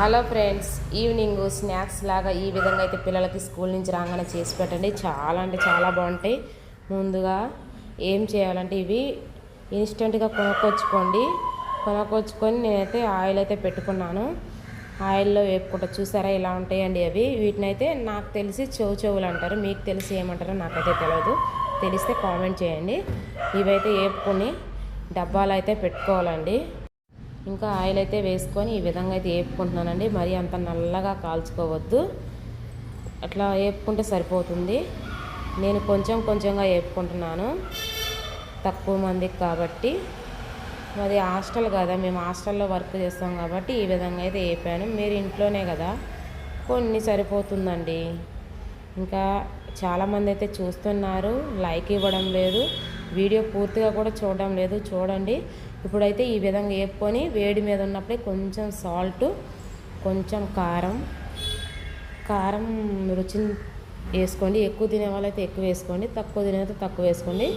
Hello friends evening snacks లాగా ఈ విధంగా అయితే పిల్లలకి స్కూల్ నుంచి రాగానే చేసి పెట్టండి. చాలా అంటే చాలా బాగుంటాయి. ముందుగా ఏం చేయాలంటే ఇవి ఇన్స్టెంట్గా కొనుక్కొచ్చుకోండి. కొనుక్కొచ్చుకొని నేనైతే ఆయిల్ అయితే పెట్టుకున్నాను. ఆయిల్లో వేపుకుంటా. చూసారా ఇలా ఉంటాయండి అవి? వీటిని అయితే నాకు తెలిసి చెవు చెవులు అంటారు. మీకు తెలిసి ఏమంటారో నాకైతే తెలియదు తెలిస్తే కామెంట్ చేయండి. ఇవైతే వేపుకొని డబ్బాలు అయితే పెట్టుకోవాలండి. ఇంకా ఆయిల్ అయితే వేసుకొని ఈ విధంగా అయితే వేపుకుంటున్నానండి మరి అంత నల్లగా కాల్చుకోవద్దు. అట్లా వేపుకుంటే సరిపోతుంది. నేను కొంచెం కొంచెంగా వేపుకుంటున్నాను తక్కువ మందికి కాబట్టి. మాది హాస్టల్ కదా మేము హాస్టల్లో వర్క్ చేస్తాం కాబట్టి ఈ విధంగా అయితే వేపాను మీరు ఇంట్లోనే కదా కొన్ని సరిపోతుందండి. ఇంకా చాలామంది అయితే చూస్తున్నారు లైక్ ఇవ్వడం లేదు. వీడియో పూర్తిగా కూడా చూడడం లేదు. చూడండి. ఇప్పుడైతే ఈ విధంగా వేపుకొని వేడి మీద ఉన్నప్పుడే కొంచెం సాల్ట్ కొంచెం కారం కారం రుచిని వేసుకోండి. ఎక్కువ తినే వాళ్ళైతే ఎక్కువ వేసుకోండి. తక్కువ తినేది తక్కువ వేసుకోండి.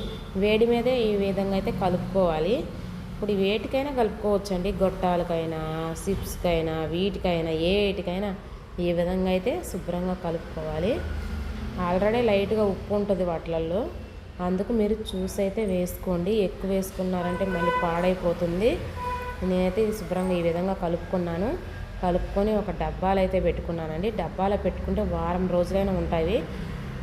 వేడి మీదే ఈ విధంగా అయితే కలుపుకోవాలి. ఇప్పుడు వేటికైనా కలుపుకోవచ్చండి. గొట్టాలకైనా సిప్స్కైనా వీటికైనా ఏటికైనా ఈ విధంగా అయితే శుభ్రంగా కలుపుకోవాలి. ఆల్రెడీ లైట్గా ఉప్పు ఉంటుంది వాటిలల్లో. అందుకు మీరు చూసి అయితే వేసుకోండి. ఎక్కువ వేసుకున్నారంటే మళ్ళీ పాడైపోతుంది. నేనైతే ఇది శుభ్రంగా ఈ విధంగా కలుపుకున్నాను. కలుపుకొని ఒక డబ్బాలు అయితే పెట్టుకున్నానండి. డబ్బాలో పెట్టుకుంటే వారం రోజులైనా ఉంటాయి.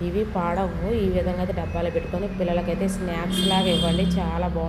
ఇవి పాడవు. ఈ విధంగా అయితే డబ్బాలో పెట్టుకొని పిల్లలకైతే స్నాక్స్ లాగా ఇవ్వండి. చాలా బాగుంటుంది.